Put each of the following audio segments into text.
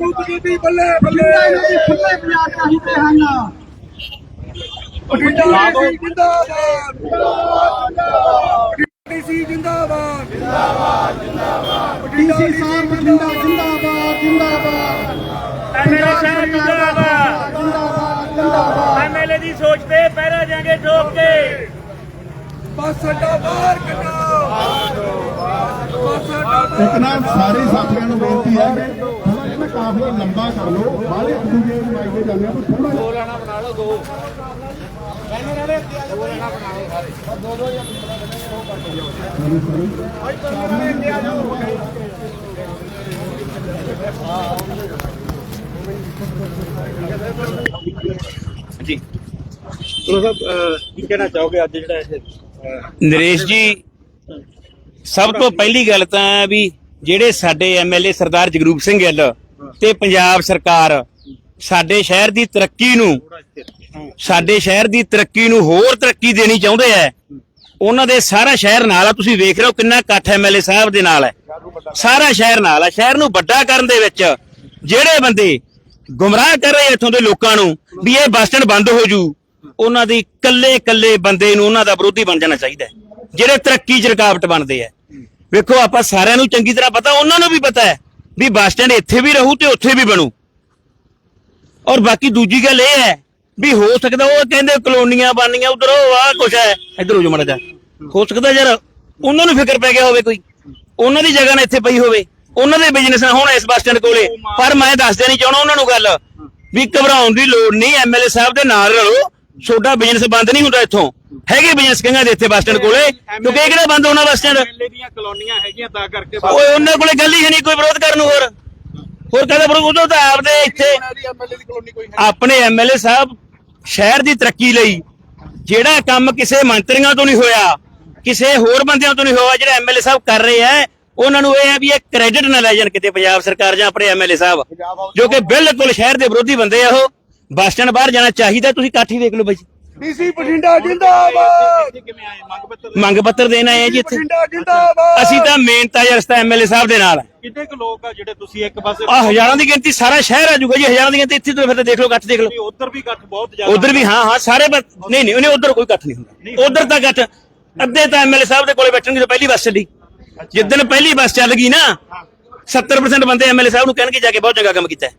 Group ਦੀ ਬੱਲੇ ਬੱਲੇ। ਇਹਨਾਂ ਦੇ ਖੁੱਲੇ ਬਾਜ਼ਾਰ ਚਾਹੀਦੇ ਹਨ ਬਠਿੰਡਾ ਡੀਸੀ ਜਿੰਦਾਬਾਦ। ਡੀਸੀ ਜਿੰਦਾਬਾਦ ਜਿੰਦਾਬਾਦ। ਜਿੰਦਾਬਾਦ ਡੀਸੀ ਸਾਹਿਬ ਬਠਿੰਡਾ ਜਿੰਦਾਬਾਦ ਜਿੰਦਾਬਾਦ ਐਮਐਲਏ ਸਾਹਿਬ ਜਿੰਦਾਬਾਦ। ਜਿੰਦਾਬਾਦ ਜਿੰਦਾਬਾਦ ਐਮਐਲਏ ਦੀ ਸੋਚ ਤੇ ਪਹਿਰਾ ਜਾਗੇ ਠੋਕ ਕੇ। ਬਸ ਅੱਡਾ ਬਾਹਰ ਕੱਢੋ। ਬਸ ਅੱਡਾ ਬਾਹਰ ਇੱਕ ਨਾ ਸਾਰੇ ਸਾਥੀਆਂ ਨੂੰ ਬੇਨਤੀ ਹੈ ਕਾਫਲਾ ਲੰਬਾ ਕਰ ਲਓ ਬਾਹਲੇ ਦੂਜੇ ਨੂੰ ਮਾਈਕ ਤੇ ਜਾਂਦੇ ਆ ਥੋੜਾ ਦੋ ਲੈਣਾ ਬਣਾ ਲਓ ਦੋ। ਨਰੇਸ਼ ਜੀ ਸਭ ਤੋਂ ਪਹਿਲੀ ਗੱਲ ਤਾਂ ਵੀ ਜਿਹੜੇ ਸਾਡੇ ਐਮਐਲਏ ਸਰਦਾਰ ਜਗਰੂਪ ਸਿੰਘ ਗਿੱਲ ਤੇ ਪੰਜਾਬ ਸਰਕਾਰ ਸਾਡੇ ਸ਼ਹਿਰ ਦੀ ਤਰੱਕੀ ਨੂੰ ਸਾਡੇ ਸ਼ਹਿਰ ਦੀ ਤਰੱਕੀ ਨੂੰ ਹੋਰ ਤਰੱਕੀ ਦੇਣੀ ਚਾਹੁੰਦੇ ਐ। ਉਹਨਾਂ ਦੇ ਸਾਰਾ ਸ਼ਹਿਰ ਨਾਲ ਆ। ਤੁਸੀਂ ਵੇਖ ਰਹੇ ਹੋ ਕਿੰਨਾ ਇਕੱਠ ਐਮਐਲਏ ਸਾਹਿਬ ਦੇ ਨਾਲ ਹੈ ਸਾਰਾ ਸ਼ਹਿਰ ਨਾਲ ਹੈ ਸ਼ਹਿਰ ਨੂੰ ਵੱਡਾ ਕਰਨ ਦੇ ਵਿੱਚ ਜਿਹੜੇ ਬੰਦੇ ਗੁੰਮਰਾਹ ਕਰ ਰਹੇ ਇੱਥੋਂ ਦੇ ਲੋਕਾਂ ਨੂੰ ਵੀ ਇਹ ਬੱਸ ਸਟੈਂਡ ਬੰਦ ਹੋ ਜੂ, ਉਹਨਾਂ ਦੀ ਕੱਲੇ ਕੱਲੇ ਬੰਦੇ ਨੂੰ ਉਹਨਾਂ ਦਾ ਵਿਰੋਧੀ ਬਣ ਜਾਣਾ ਚਾਹੀਦਾ ਜਿਹੜੇ ਤਰੱਕੀ 'ਚ ਰੁਕਾਵਟ ਬਣਦੇ ਆ ਵੇਖੋ ਆਪਾਂ ਸਾਰਿਆਂ ਨੂੰ ਚੰਗੀ ਤਰ੍ਹਾਂ ਪਤਾ, ਉਹਨਾਂ ਨੂੰ ਵੀ ਪਤਾ ਹੈ ਵੀ ਬੱਸ ਸਟੈਂਡ ਇੱਥੇ ਵੀ ਰਹੂ ਤੇ ਉੱਥੇ ਵੀ ਬਣੂ। ਔਰ ਬਾਕੀ ਦੂਜੀ ਗੱਲ ਇਹ ਹੈ ਵੀ ਹੋ ਸਕਦਾ ਉਹ ਕਹਿੰਦੇ ਕਲੋਨੀਆਂ ਬਣਨੀਆਂ, ਉਧਰ ਉਹ ਆ ਕੁਛ ਹੈ। ਇੱਧਰ ਹੋ ਜਾ ਮੜਾ ਜਾ ਹੋ ਸਕਦਾ ਯਾਰ ਉਹਨਾਂ ਨੂੰ ਫਿਕਰ ਪੈ ਗਿਆ ਹੋਵੇ ਕੋਈ। ਉਹਨਾਂ ਦੀ ਜਗ੍ਹਾ ਨਾ ਇੱਥੇ ਪਈ ਹੋਵੇ। ਉਹਨਾਂ ਦੇ ਬਿਜ਼ਨਸ ਨਾ ਹੋਣਾ ਇਸ ਬੱਸ ਸਟੈਂਡ ਕੋਲੇ। ਪਰ ਮੈਂ ਦੱਸ ਦੇਣੀ ਚਾਹਣਾ ਉਹਨਾਂ ਨੂੰ ਗੱਲ। ਵੀ ਘਬਰਾਉਣ ਦੀ ਲੋੜ ਨਹੀਂ ਐਮਐਲਏ ਸਾਹਿਬ ਦੇ ਨਾਲ ਰਲੋ। ਛੋਟਾ ਬਿਜ਼ਨਸ ਬੰਦ ਨਹੀਂ ਹੁੰਦਾ ਇੱਥੋਂ। ਹੈਗੇ ਬਿਜ਼ਨਸ ਕਹਿੰਗਾ ਦੇ ਇੱਥੇ ਬੱਸ ਸਟੈਂਡ ਕੋਲੇ। ਕਿਉਂਕਿ ਇਹ ਕਿਹੜਾ ਬੰਦ ਹੋਣਾ ਬੱਸ ਸਟੈਂਡ? ਐਮਐਲਏ ਦੀਆਂ ਕਲੋਨੀਆਂ ਹੈਗੀਆਂ ਤਾਂ ਕਰਕੇ ਓਏ ਉਹਨਾਂ ਕੋਲੇ ਗੱਲ ਹੀ ਹੈ ਨਹੀਂ ਕੋਈ ਵਿਰੋਧ ਕਰਨ ਨੂੰ ਹੋਰ। ਹੋਰ ਕਹਿੰਦਾ ਵਿਰੋਧ ਉਦੋਂ ਤਾਂ ਆਪਦੇ ਇੱਥੇ ਆਪਣੇ ਐਮਐਲਏ ਸਾਹਿਬ ਸ਼ਹਿਰ ਦੀ ਤਰੱਕੀ ਲਈ ਜਿਹੜਾ ਕੰਮ ਕਿਸੇ ਮੰਤਰੀਆਂ ਤੋਂ ਨਹੀਂ ਹੋਇਆ ਕਿਸੇ ਹੋਰ ਬੰਦਿਆਂ ਤੋਂ ਨਹੀਂ ਹੋਇਆ ਜਿਹੜਾ ਐਮਐਲਏ ਸਾਹਿਬ ਕਰ ਰਹੇ ਆ ਉਹਨਾਂ ਨੂੰ ਇਹ ਹੈ ਵੀ ਇਹ ਕ੍ਰੈਡਿਟ ਨਾ ਲੈ ਜਾਣ ਕਿਤੇ ਪੰਜਾਬ ਸਰਕਾਰ ਜਾਂ ਆਪਣੇ ਐਮਐਲਏ ਸਾਹਿਬ। ਜੋ ਕਿ ਬਿਲਕੁਲ ਸ਼ਹਿਰ ਦੇ ਵਿਰੋਧੀ ਬੰਦੇ ਆ ਉਹ। ਬੱਸ ਸਟੈਂਡ ਬਾਹਰ ਜਾਣਾ ਚਾਹੀਦਾ ਤੁਸੀਂ ਇਕੱਠ ਹੀ ਦੇਖ ਲਓ ਬਾਈ ਡੀਸੀ ਬਠਿੰਡਾ ਜਿੰਦਾਬਾਦ। ਮੰਗ ਪੱਤਰ ਦੇਣ ਆਏ ਆ ਜੀ ਇੱਥੇ। ਬਠਿੰਡਾ ਜਿੰਦਾਬਾਦ। ਅਸੀਂ ਤਾਂ ਮੇਨ ਤਾਂ ਰਸਤਾ ਐਮਐਲਏ ਸਾਹਿਬ ਦੇ ਨਾਲ। ਕਿੰਨੇ ਕੁ ਲੋਕ ਆ ਜਿਹੜੇ ਤੁਸੀਂ ਇੱਕ ਪਾਸੇ ਆ ਹਜ਼ਾਰਾਂ ਦੀ ਗਿਣਤੀ ਸਾਰਾ ਸ਼ਹਿਰ ਆ ਜਾਊਗਾ ਜੀ ਹਜ਼ਾਰਾਂ ਦੀ ਗਿਣਤੀ ਇੱਥੇ ਤੋਂ ਫਿਰ ਤਾਂ ਦੇਖ ਲਓ ਇਕੱਠ ਦੇਖ ਲਓ। ਉਧਰ ਵੀ ਇਕੱਠ ਬਹੁਤ ਜ਼ਿਆਦਾ ਉਧਰ ਵੀ ਹਾਂ ਹਾਂ ਸਾਰੇ ਬਸ ਨਹੀਂ ਨਹੀਂ ਉਹਨੇ ਉਧਰ ਕੋਈ ਇਕੱਠ ਨਹੀਂ ਹੁੰਦਾ। ਉਧਰ ਤਾਂ ਇਕੱਠ ਅੱਧੇ ਤਾਂ ਐਮਐਲਏ ਸਾਹਿਬ ਦੇ ਕੋਲੇ ਬੈਠਣਗੇ ਜਦੋਂ ਪਹਿਲੀ ਬੱਸ ਚੱਲੀ। ਜਿੱਦਣ ਪਹਿਲੀ ਬੱਸ ਚੱਲ ਗਈ ਨਾ 70% ਬੰਦੇ ਐਮਐਲਏ ਸਾਹਿਬ ਨੂੰ ਕਹਿਣਗੇ ਜਾ ਕੇ ਬਹੁਤ ਚੰਗਾ ਕੰਮ ਕੀਤਾ ਹੈ।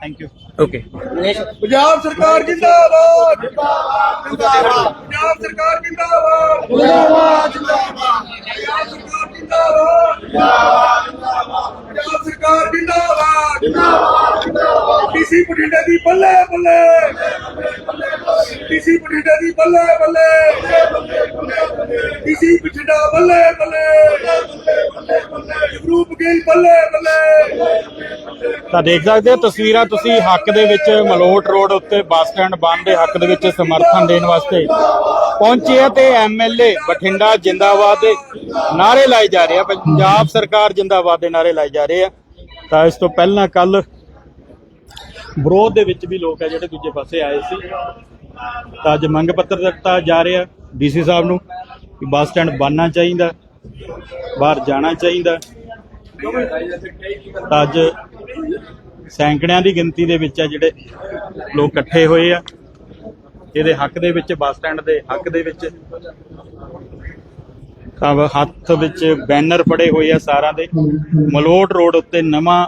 ਥੈਂਕ ਯੂ ਓਕੇ ਪੰਜਾਬ ਸਰਕਾਰ ਜਿੰਦਾਬਾਦ ਜਿੰਦਾਬਾਦ ਜਿੰਦਾਬਾਦ। ਪੰਜਾਬ ਸਰਕਾਰ ਜਿੰਦਾਬਾਦ। ਜਿੰਦਾਬਾਦ ਜਿੰਦਾਬਾਦ। ਪੰਜਾਬ ਸਰਕਾਰ ਜਿੰਦਾਬਾਦ। ਜਿੰਦਾਬਾਦ ਜਿੰਦਾਬਾਦ ਪੰਜਾਬ ਸਰਕਾਰ ਜਿੰਦਾਬਾਦ। ਜਿੰਦਾਬਾਦ ਜਿੰਦਾਬਾਦ। ਡੀਸੀ ਬਠਿੰਡੇ ਦੀ ਬੱਲੇ ਬੱਲੇ। ਡੀਸੀ ਬਠਿੰਡੇ ਦੀ ਬੱਲੇ ਬੱਲੇ। ਡੀਸੀ ਬਠਿੰਡਾ ਬੱਲੇ ਬੱਲੇ। ਗਰੂਪ ਗਿੱਲ ਬੱਲੇ ਬੱਲੇ ਤਾਂ ਦੇਖ ਸਕਦੇ ਹੋ ਤਸਵੀਰਾਂ ਤੁਸੀਂ ਹੱਕ ਦੇ ਵਿੱਚ ਮਲੋਟ ਰੋਡ ਉੱਤੇ ਬੱਸ ਸਟੈਂਡ ਬੰਦ ਦੇ ਹੱਕ ਦੇ ਵਿੱਚ ਸਮਰਥਨ ਦੇਣ ਵਾਸਤੇ ਪਹੁੰਚੇ ਆ ਤੇ ਐਮਐਲਏ ਬਠਿੰਡਾ ਜਿੰਦਾਬਾਦ ਦੇ ਨਾਰੇ ਲਾਏ ਜਾ ਰਹੇ ਆ। ਪੰਜਾਬ ਸਰਕਾਰ ਜਿੰਦਾਬਾਦ ਦੇ ਨਾਰੇ ਲਾਏ ਜਾ ਰਹੇ ਆ। ਤਾਂ ਇਸ ਤੋਂ ਪਹਿਲਾਂ ਕੱਲ ਵਿਰੋਧ ਦੇ ਵਿੱਚ ਵੀ ਲੋਕ ਆ ਜਿਹੜੇ ਦੂਜੇ ਪਾਸੇ ਆਏ ਸੀ। ਤਾਂ ਅੱਜ ਮੰਗ ਪੱਤਰ ਦਿੱਤਾ ਜਾ ਰਿਹਾ ਡੀਸੀ ਸਾਹਿਬ ਨੂੰ ਕਿ ਬੱਸ ਸਟੈਂਡ ਬਣਨਾ ਚਾਹੀਦਾ। ਬਾਹਰ ਜਾਣਾ ਚਾਹੀਦਾ। ਤਾਂ ਅੱਜ ਸੈਂਕੜਿਆਂ ਦੀ ਗਿਣਤੀ ਦੇ ਵਿੱਚ ਆ ਜਿਹੜੇ ਲੋਕ ਇਕੱਠੇ ਹੋਏ ਆ। ਇਹਦੇ ਹੱਕ ਦੇ ਵਿੱਚ, ਬੱਸ ਸਟੈਂਡ ਦੇ ਹੱਕ ਦੇ ਵਿੱਚ। ਹੱਥ ਵਿੱਚ ਬੈਨਰ ਫੜੇ ਹੋਏ ਆ ਸਾਰਿਆਂ ਦੇ। ਮਲੋਟ ਰੋਡ ਉੱਤੇ ਨਵਾਂ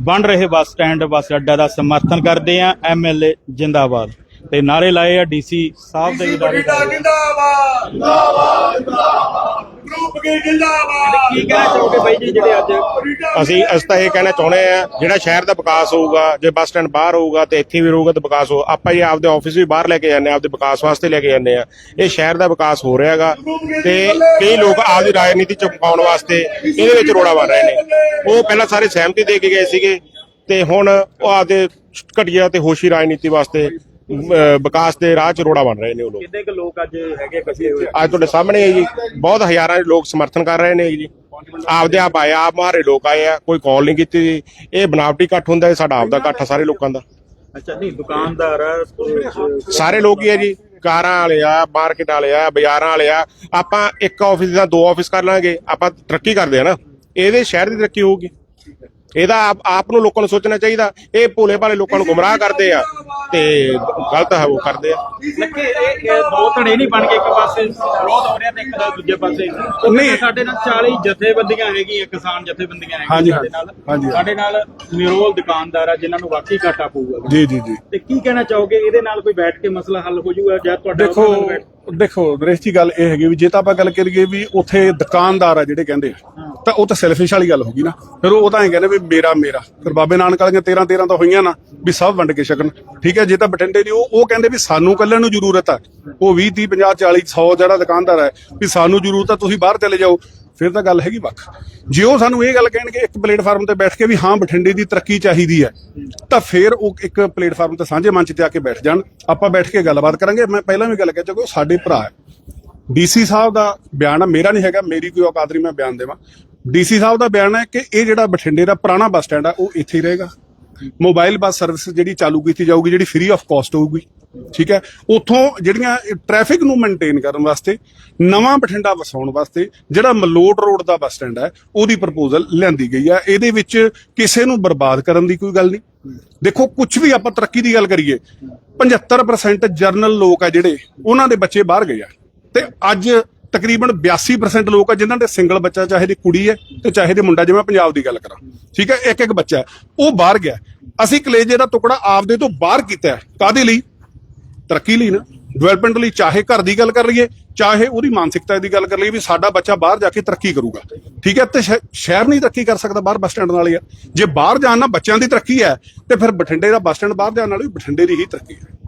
ਬਣ ਰਹੇ ਬੱਸ ਸਟੈਂਡ। ਬੱਸ ਅੱਡਾ ਦਾ ਸਮਰਥਨ ਕਰਦੇ ਆ ਐਮਐਲਏ ਜਿੰਦਾਬਾਦ। ਤੇ ਨਾਰੇ ਲਾਏ ਆ ਡੀਸੀ ਸਾਹਿਬ ਦੇ। ਜਿੰਦਾਬਾਦ ਜਿੰਦਾਬਾਦ ਜਿੰਦਾਬਾਦ। ਗਰੂਪ ਗਿੱਲ ਜਿੰਦਾਬਾਦ। ਕੀ ਕਹਿਣਾ ਚਾਹੋਗੇ ਬਾਈ ਜੀ ਜਿਹੜੇ ਅੱਜ ਅਸੀਂ ਅਸੀਂ ਤਾਂ ਇਹ ਕਹਿਣਾ ਚਾਹੁੰਦੇ ਆ ਜਿਹੜਾ ਸ਼ਹਿਰ ਦਾ ਵਿਕਾਸ ਹੋਊਗਾ ਜੇ ਬੱਸ ਸਟੈਂਡ ਬਾਹਰ ਹੋਊਗਾ ਤੇ ਇੱਥੇ ਵੀ ਰਹੂਗਾ ਤਾਂ ਵਿਕਾਸ ਹੋ ਆਪਾਂ ਇਹ ਆਪਦੇ ਆਫਿਸ ਵੀ ਬਾਹਰ ਲੈ ਕੇ ਜਾਂਦੇ ਆ ਆਪਦੇ ਵਿਕਾਸ ਵਾਸਤੇ ਲੈ ਕੇ ਜਾਂਦੇ ਆ। ਇਹ ਸ਼ਹਿਰ ਦਾ ਵਿਕਾਸ ਹੋ ਰਿਹਾਗਾ ਤੇ ਕਈ ਲੋਕ ਆਪਦੀ ਰਾਜਨੀਤੀ ਚਮਕਾਉਣ ਵਾਸਤੇ ਇਹਦੇ ਵਿੱਚ ਰੋੜਾ ਬਣ ਰਹੇ ਨੇ। ਉਹ ਪਹਿਲਾਂ ਸਾਰੇ ਸਹਿਮਤੀ ਦੇ ਕੇ ਗਏ ਸੀਗੇ ਤੇ ਹੁਣ ਉਹ ਆਪਦੇ ਘਟੀਆ ਤੇ ਹੋਸ਼ੀ ਰਾਜਨੀਤੀ ਵਾਸਤੇ ਵਿਕਾਸ ਦੇ ਰਾਹ 'ਚ ਰੋੜਾ ਬਣ ਰਹੇ ਨੇ ਉਹ ਲੋਕ। ਕਿੰਨੇ ਕੁ ਲੋਕ ਅੱਜ ਹੈਗੇ ਇਕੱਠੇ ਹੋਏ? ਅੱਜ ਤੁਹਾਡੇ ਸਾਹਮਣੇ ਹੈ ਜੀ। ਬਹੁਤ ਹਜ਼ਾਰਾਂ ਲੋਕ ਸਮਰਥਨ ਕਰ ਰਹੇ ਨੇ ਜੀ। ਆਪਦੇ ਆਪ ਆਏ ਆਪ ਮਾਰੇ ਲੋਕ ਆਏ ਆ ਕੋਈ ਕਾਲ ਨਹੀਂ ਕੀਤੀ ਜੀ। ਇਹ ਬਨਾਵਟੀ ਇਕੱਠ ਹੁੰਦਾ ਇਹ ਸਾਡਾ ਆਪਦਾ ਇਕੱਠ ਆ ਸਾਰੇ ਲੋਕਾਂ ਦਾ। ਅੱਛਾ ਨਹੀਂ ਦੁਕਾਨਦਾਰ ਆ ਅਹ, ਸਾਰੇ ਲੋਕ ਹੀ ਆ ਜੀ। ਕਾਰਾਂ ਵਾਲੇ ਆ ਮਾਰਕੀਟ ਵਾਲੇ ਆ ਬਾਜ਼ਾਰਾਂ ਵਾਲੇ ਆ। ਆਪਾਂ ਇੱਕ ਆਫਿਸ ਦਾ ਦੋ ਆਫਿਸ ਕਰ ਲਾਂਗੇ ਆਪਾਂ ਤਰੱਕੀ ਕਰਦੇ ਆ ਨਾ। ਇਹਦੇ ਸ਼ਹਿਰ ਦੀ ਤਰੱਕੀ ਹੋਊਗੀ। ਇਹਦਾ ਆਪ ਆਪ ਨੂੰ ਲੋਕਾਂ ਨੂੰ ਸੋਚਣਾ ਚਾਹੀਦਾ। ਇਹ ਭੋਲੇ ਭਾਲੇ ਲੋਕਾਂ ਨੂੰ ਗੁੰਮਰਾਹ ਕਰਦੇ ਆ। ਤੇ ਗਲਤ ਹੈ ਉਹ ਕਰਦੇ ਆ। ਲੱਗੇ ਇਹ ਇਹ ਦੋ ਧੜੇ ਨਹੀਂ ਬਣ ਗਏ ਇੱਕ ਪਾਸੇ ਵਿਰੋਧ ਹੋ ਰਿਹਾ ਤੇ ਇੱਕ ਦਾ ਦੂਜੇ ਪਾਸੇ। ਨਹੀਂ। ਸਾਡੇ ਨਾਲ 40 ਜਥੇਬੰਦੀਆਂ ਹੈਗੀਆਂ ਕਿਸਾਨ ਜਥੇਬੰਦੀਆਂ ਹੈਗੀਆਂ ਹਾਂਜੀ, ਸਾਡੇ ਨਾਲ। ਹਾਂਜੀ। ਸਾਡੇ ਨਾਲ ਨਿਰੋਲ ਦੁਕਾਨਦਾਰ ਆ ਜਿਨ੍ਹਾਂ ਨੂੰ ਵਾਕਈ ਘਾਟਾ ਪਊਗਾ। ਜੀ ਜੀ ਜੀ। ਤੇ ਕੀ ਕਹਿਣਾ ਚਾਹੋਗੇ? ਇਹਦੇ ਨਾਲ ਕੋਈ ਬੈਠ ਕੇ ਮਸਲਾ ਹੱਲ ਹੋ ਜਾਊਗਾ ਜਾਂ ਤੁਹਾਡਾ ਦੇਖੋ ਉਹਨਾਂ ਨਾਲ ਬੈਠ- ਦੇਖੋ ਨਰੇਸ਼ ਜੀ ਗੱਲ ਇਹ ਹੈਗੀ ਵੀ ਜੇ ਤਾਂ ਆਪਾਂ ਗੱਲ ਕਰੀਏ ਵੀ ਉੱਥੇ ਦੁਕਾਨਦਾਰ ਆ ਜਿਹੜੇ ਕਹਿੰਦੇ ਆ, ਤਾਂ ਉਹ ਤਾਂ ਸੈਲਫਿਸ਼ ਵਾਲੀ ਗੱਲ ਹੋ ਗਈ ਨਾ। ਫਿਰ ਉਹ ਤਾਂ ਐਂ ਕਹਿੰਦੇ ਵੀ ਮੇਰਾ ਮੇਰਾ। ਫਿਰ ਬਾਬੇ ਨਾਨਕ ਵਾਲੀਆਂ 13 13 ਤਾਂ ਹੋਈਆਂ ਨਾ ਵੀ ਸਭ ਵੰਡ ਕੇ ਛਕਣ। ਠੀਕ ਹੈ, ਜੇ ਤਾਂ ਬਠਿੰਡੇ ਦੀ ਉਹ ਉਹ ਕਹਿੰਦੇ ਵੀ ਸਾਨੂੰ ਕੱਲਿਆਂ ਨੂੰ ਜ਼ਰੂਰਤ ਹੈ ਉਹ 20 30 50 40 100 ਜਿਹੜਾ ਦੁਕਾਨਦਾਰ ਹੈ ਵੀ ਸਾਨੂੰ ਜ਼ਰੂਰਤ ਹੈ ਤੁਸੀਂ ਬਾਹਰ ਚਲੇ ਜਾਓ। ਫਿਰ ਤਾਂ ਗੱਲ ਹੈਗੀ ਵੱਖ। ਜੇ ਉਹ ਸਾਨੂੰ ਇਹ ਗੱਲ ਕਹਿਣਗੇ, ਇੱਕ ਪਲੇਟਫਾਰਮ ਤੇ ਬੈਠ ਕੇ ਵੀ ਹਾਂ, ਬਠਿੰਡੇ ਦੀ ਤਰੱਕੀ ਚਾਹੀਦੀ ਹੈ, ਤਾਂ ਫਿਰ ਉਹ ਇੱਕ ਪਲੇਟਫਾਰਮ ਤੇ ਸਾਂਝੇ ਮੰਚ ਤੇ ਆ ਕੇ ਬੈਠ ਜਾਣ। ਆਪਾਂ ਬੈਠ ਕੇ ਗੱਲਬਾਤ ਕਰਾਂਗੇ। ਮੈਂ ਪਹਿਲਾਂ ਵੀ ਗੱਲ ਕਹਿ ਚੁੱਕਾ ਸਾਡੇ ਭਰਾ ਹੈ। ਡੀਸੀ ਸਾਹਿਬ ਦਾ ਬਿਆਨ ਆ, ਮੇਰਾ ਨਹੀਂ ਹੈਗਾ, ਮੇਰੀ ਕੋਈ ਔਕਾਤ ਨਹੀਂ, ਮੈਂ ਬਿਆਨ ਦੇਵਾਂ। ਡੀਸੀ ਸਾਹਿਬ ਦਾ ਬਿਆਨ ਹੈ ਕਿ ਇਹ ਜਿਹੜਾ ਬਠਿੰਡੇ ਦਾ ਪੁਰਾਣਾ ਬੱਸ ਸਟੈਂਡ ਆ, ਉਹ ਇੱਥੇ ਹੀ ਰਹੇਗਾ। ਮੋਬਾਈਲ ਬੱਸ ਸਰਵਿਸ ਜਿਹੜੀ ਚਾਲੂ ਕੀਤੀ ਜਾਊਗੀ, ਜਿਹੜੀ ਫ੍ਰੀ ਆਫ ਕਾਸਟ ਹੋਊਗੀ, ਠੀਕ ਹੈ? ਉੱਥੋਂ ਜਿਹੜੀਆਂ ਟ੍ਰੈਫਿਕ ਨੂੰ ਮੇਨਟੇਨ ਕਰਨ ਵਾਸਤੇ, ਨਵਾਂ ਬਠਿੰਡਾ ਵਸਾਉਣ ਵਾਸਤੇ, ਜਿਹੜਾ ਮਲੋਟ ਰੋਡ ਦਾ ਬੱਸ ਸਟੈਂਡ ਹੈ, ਉਹਦੀ ਪ੍ਰਪੋਜ਼ਲ ਲਿਆਂਦੀ ਗਈ ਹੈ। ਇਹਦੇ ਵਿੱਚ ਕਿਸੇ ਨੂੰ ਬਰਬਾਦ ਕਰਨ ਦੀ ਕੋਈ ਗੱਲ ਨਹੀਂ। ਦੇਖੋ ਕੁਝ ਵੀ ਆਪਾਂ ਤਰੱਕੀ ਦੀ ਗੱਲ ਕਰੀਏ 75% ਜਰਨਲ ਲੋਕ ਆ ਜਿਹੜੇ, ਉਹਨਾਂ ਦੇ ਬੱਚੇ ਬਾਹਰ ਗਏ ਆ। ਤੇ ਅੱਜ ਤਕਰੀਬਨ 82% ਲੋਕ ਆ ਜਿਨ੍ਹਾਂ ਦੇ ਸਿੰਗਲ ਬੱਚਾ ਚਾਹੇ ਦੀ ਕੁੜੀ ਹੈ ਤੇ ਚਾਹੇ ਦੇ ਮੁੰਡਾ ਜਿਵੇਂ ਪੰਜਾਬ ਦੀ ਗੱਲ ਕਰਾਂ। ਠੀਕ ਹੈ? ਇੱਕ ਇੱਕ ਬੱਚਾ ਉਹ ਬਾਹਰ ਗਿਆ। ਅਸੀਂ ਕਲੇਜੇ ਦਾ ਟੁਕੜਾ ਆਪਦੇ ਤੋਂ ਬਾਹਰ ਕੀਤਾ ਹੈ। ਕਾਹਦੇ ਲਈ? ਤਰੱਕੀ ਲਈ ਨਾ। ਡਿਵੈਲਪਮੈਂਟ ਲਈ ਚਾਹੇ ਘਰ ਦੀ ਗੱਲ ਕਰ ਲਈਏ, ਚਾਹੇ ਉਹਦੀ ਮਾਨਸਿਕਤਾ ਦੀ ਗੱਲ ਕਰ ਲਈਏ ਵੀ ਸਾਡਾ ਬੱਚਾ ਬਾਹਰ ਜਾ ਕੇ ਤਰੱਕੀ ਕਰੂਗਾ। ਠੀਕ ਹੈ? ਤੇ ਸ਼ਹਿ- ਸ਼ਹਿਰ ਨਹੀਂ ਤਰੱਕੀ ਕਰ ਸਕਦਾ, ਬਾਹਰ ਬੱਸ ਸਟੈਂਡ ਨਾਲ ਹੀ ਆ। ਜੇ ਬਾਹਰ ਜਾਣ ਨਾਲ ਬੱਚਿਆਂ ਦੀ ਤਰੱਕੀ ਹੈ, ਤੇ ਫਿਰ ਬਠਿੰਡੇ ਦਾ ਬੱਸ ਸਟੈਂਡ ਬਾਹਰ ਜਾਣ ਨਾਲ ਵੀ ਬਠਿੰਡੇ ਦੀ ਹੀ ਤਰੱਕੀ ਹੈ।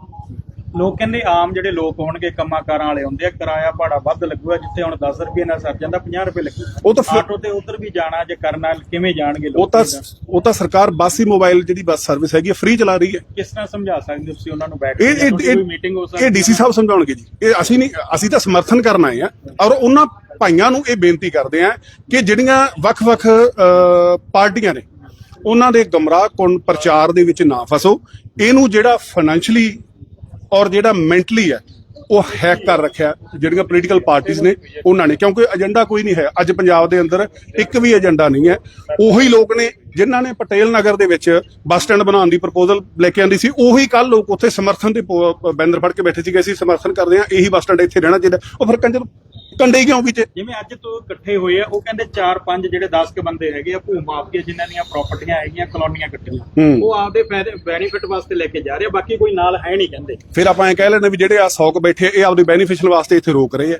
ਲੋਕ ਕਹਿੰਦੇ ਆਮ ਜਿਹੜੇ ਲੋਕ ਹੋਣਗੇ ਕੰਮਾਂ ਕਾਰਾਂ ਵਾਲੇ ਹੁੰਦੇ ਆ ਕਿਰਾਇਆ ਭਾੜਾ ਵੱਧ ਲੱਗੂਗਾ ਜਿੱਥੇ ਹੁਣ 10 ਰੁਪਏ ਨਾਲ ਸਰ ਜਾਂਦਾ 50 ਰੁਪਏ ਲੱਗੂ। ਉਹ ਤਾਂ ਫਿਰ- ਆਟੋ ਤੇ ਉਧਰ ਵੀ ਜਾਣਾ ਜੇ ਕਰਨਾ ਕਿਵੇਂ ਜਾਣਗੇ ਉਹ ਲੋਕ ਤਾਂ ਉਹ ਤਾਂ ਸਰਕਾਰ ਬੱਸ ਹੀ ਮੋਬਾਈਲ ਜਿਹੜੀ ਬੱਸ ਸਰਵਿਸ ਹੈਗੀ ਫ੍ਰੀ ਚਲਾ ਰਹੀ ਹੈ। ਕਿਸ ਤਰ੍ਹਾਂ ਸਮਝਾ ਸਕਦੇ ਤੁਸੀਂ ਉਹਨਾਂ ਨੂੰ ਬੈਠ ਕੇ? ਕੋਈ ਮੀਟਿੰਗ ਹੋ ਸਕਦੀ ਇਹ ਡੀਸੀ ਸਾਹਿਬ ਸਮਝਾਉਣਗੇ ਜੀ। ਇਹ ਅਸੀਂ ਨਹੀਂ ਅਸੀਂ ਤਾਂ ਸਮਰਥਨ ਕਰਨ ਆਏ ਆ ਔਰ ਉਹਨਾਂ ਭਾਈਆਂ ਨੂੰ ਇਹ ਬੇਨਤੀ ਕਰਦੇ ਆ ਕਿ ਜਿਹੜੀਆਂ ਵੱਖ-ਵੱਖ ਪਾਰਟੀਆਂ ਨੇ ਉਹਨਾਂ ਦੇ ਗਮਰਾਹ ਕੁਨ ਪ੍ਰਚਾਰ ਦੇ ਵਿੱਚ ਨਾ ਫਸੋ। ਇਹਨੂੰ ਜਿਹੜਾ ਫਾਈਨੈਂਸ਼ਲੀ ਔਰ ਜਿਹੜਾ ਮੈਂਟਲੀ ਹੈ, ਉਹ ਹੈਕ ਕਰ ਰੱਖਿਆ। ਜਿਹੜੀਆਂ ਪੋਲੀਟੀਕਲ ਪਾਰਟੀਆਂ ਨੇ, ਉਹਨਾਂ ਨੇ। ਕਿਉਂਕਿ ਏਜੰਡਾ ਕੋਈ ਨਹੀਂ ਹੈ। ਅੱਜ ਪੰਜਾਬ ਦੇ ਅੰਦਰ ਇੱਕ ਵੀ ਏਜੰਡਾ ਨਹੀਂ ਹੈ। ਉਹੀ ਲੋਕ ਨੇ, ਜਿਨ੍ਹਾਂ ਨੇ ਪਟੇਲ ਨਗਰ ਦੇ ਵਿੱਚ ਬੱਸ ਸਟੈਂਡ ਬਣਾਉਣ ਦੀ ਪ੍ਰਪੋਜ਼ਲ ਲੈ ਕੇ ਆਂਦੀ ਸੀ, ਉਹੀ ਕੱਲ ਲੋਕ ਉੱਥੇ ਸਮਰਥਨ ਦੇ ਪੋ- ਬੈਨਰ ਫੜ ਕੇ ਬੈਠੇ ਸੀਗੇ। ਅਸੀਂ ਸਮਰਥਨ ਕਰਦੇ ਹਾਂ, ਇਹੀ ਬੱਸ ਸਟੈਂਡ ਇੱਥੇ ਰਹਿਣਾ ਚਾਹੀਦਾ। ਉਹ ਫਿਰ ਕੰਜਰ ਕੰਡੇ ਕਿਉਂ ਵਿੱਚ? ਜਿਵੇਂ ਅੱਜ ਤੋਂ ਇਕੱਠੇ ਹੋਏ ਆ ਉਹ ਕਹਿੰਦੇ 4-5 ਜਿਹੜੇ 10 ਕ ਬੰਦੇ ਹੈਗੇ ਆ ਭੂ ਮਾਫੀਆ ਜਿਨ੍ਹਾਂ ਦੀਆਂ ਪ੍ਰਾਪਰਟੀਆਂ ਹੈਗੀਆਂ ਕਲੋਨੀਆਂ ਕੱਟੀਆਂ। ਹੂੰ। ਉਹ ਆਪਦੇ ਬੈਨੀਫਿਟ ਵਾਸਤੇ ਲੈ ਕੇ ਜਾ ਰਹੇ ਆ ਬਾਕੀ ਕੋਈ ਨਾਲ ਹੈ ਨਹੀਂ ਕਹਿੰਦੇ। ਫਿਰ ਆਪਾਂ ਐ ਕਹਿ ਲੈਣੇ ਵੀ ਜਿਹੜੇ ਆ 100 ਕੁ ਬੈਠੇ ਇਹ ਆਪਦੇ ਬੈਨੀਫਿਸ਼ਲ ਵਾਸਤੇ ਇੱਥੇ ਰੋਕ ਰਹੇ ਆ।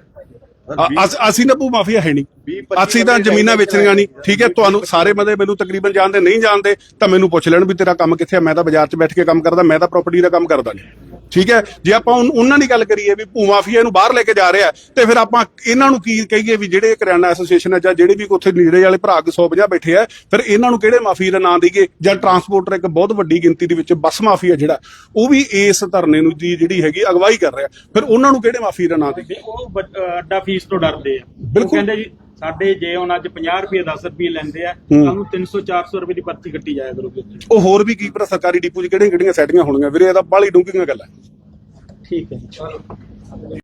ਅਸੀਂ ਤਾਂ ਭੂ ਮਾਫੀਆ ਹੈ ਨਹੀਂ। ਅਸੀਂ ਤਾਂ ਜ਼ਮੀਨਾਂ ਵੇਚਣੀਆਂ ਨਹੀਂ। ਠੀਕ ਹੈ ਤੁਹਾਨੂੰ ਸਾਰੇ ਬੰਦੇ ਮੈਨੂੰ ਤਕਰੀਬਨ ਜਾਣਦੇ ਨਹੀਂ ਜਾਣਦੇ ਤਾਂ ਮੈਨੂੰ ਪੁੱਛ ਲੈਣ ਵੀ ਤੇਰਾ ਕੰਮ ਕਿੱਥੇ ਆ? ਮੈਂ ਤਾਂ ਬਾਜ਼ਾਰ 'ਚ ਬੈਠ ਕੇ ਕੰਮ ਕਰਦਾ ਮੈਂ ਤਾਂ ਪ੍ਰਾਪਰਟੀ ਦਾ ਕੰਮ ਕਰਦਾ ਨਹੀਂ। ਠੀਕ ਹੈ? ਜੇ ਆਪਾਂ ਉਹਨਾਂ ਦੀ ਗੱਲ ਕਰੀਏ ਵੀ ਭੂ ਮਾਫੀਆ ਨੂੰ ਬਾਹਰ ਲੈ ਕੇ ਜਾ ਰਿਹਾ ਤੇ ਫਿਰ ਆਪਾਂ ਇਹਨਾਂ ਨੂੰ ਕੀ ਕਹੀਏ ਵੀ ਜਿਹੜੇ ਕਰਿਆਨਾ ਐਸੋਸੀਏਸ਼ਨ ਹੈ ਜਾਂ ਜਿਹੜੇ ਵੀ ਉੱਥੇ ਨੇੜੇ ਵਾਲੇ ਭਰਾ 150 ਬੈਠੇ ਆ ਫਿਰ ਇਹਨਾਂ ਨੂੰ ਕਿਹੜੇ ਮਾਫੀਆ ਦਾ ਨਾਂ ਦਈਏ? ਜਾਂ ਟਰਾਂਸਪੋਰਟਰ ਇੱਕ ਬਹੁਤ ਵੱਡੀ ਗਿਣਤੀ ਦੇ ਵਿੱਚ ਬੱਸ ਮਾਫੀਆ ਜਿਹੜਾ ਉਹ ਵੀ ਇਸ ਧਰਨੇ ਨੂੰ ਦੀ ਜਿਹੜੀ ਹੈਗੀ ਅਗਵਾਈ ਕਰ ਰਿਹਾ ਫਿਰ ਉਹਨਾਂ ਨੂੰ ਕਿਹੜੇ ਮਾਫੀਆ ਦਾ ਨਾਂ ਦਈਏ? ਉਹ ਅੱਡਾ ਫੀਸ ਤੋਂ ਡਰਦੇ ਆ। ਉਹ ਬਿਲਕੁਲ। ਕਹਿੰਦੇ ਜੀ ਸਾਡੇ ਜੇ ਹੁਣ ਅੱਜ 50 ਰੁਪਏ 10 ਰੁਪਏ ਲੈਂਦੇ ਆ ਸਾਨੂੰ 300 400 ਰੁਪਏ ਦੀ ਪਰਚੀ ਕੱਟੀ ਜਾਇਆ ਕਰੂਗੀ ਉਹ ਹੋਰ ਵੀ ਕੀ ਪਰ ਸਰਕਾਰੀ ਡਿਪੂ 'ਚ ਕਿਹੜੀਆਂ ਕਿਹੜੀਆਂ ਸੈਟਿੰਗਾਂ ਹੋਣਗੀਆਂ। ਵੀਰੇ ਇਹ ਤਾਂ ਬਾਹਲੀ ਡੂੰਘੀਆਂ ਗੱਲਾਂ। ਠੀਕ ਹੈ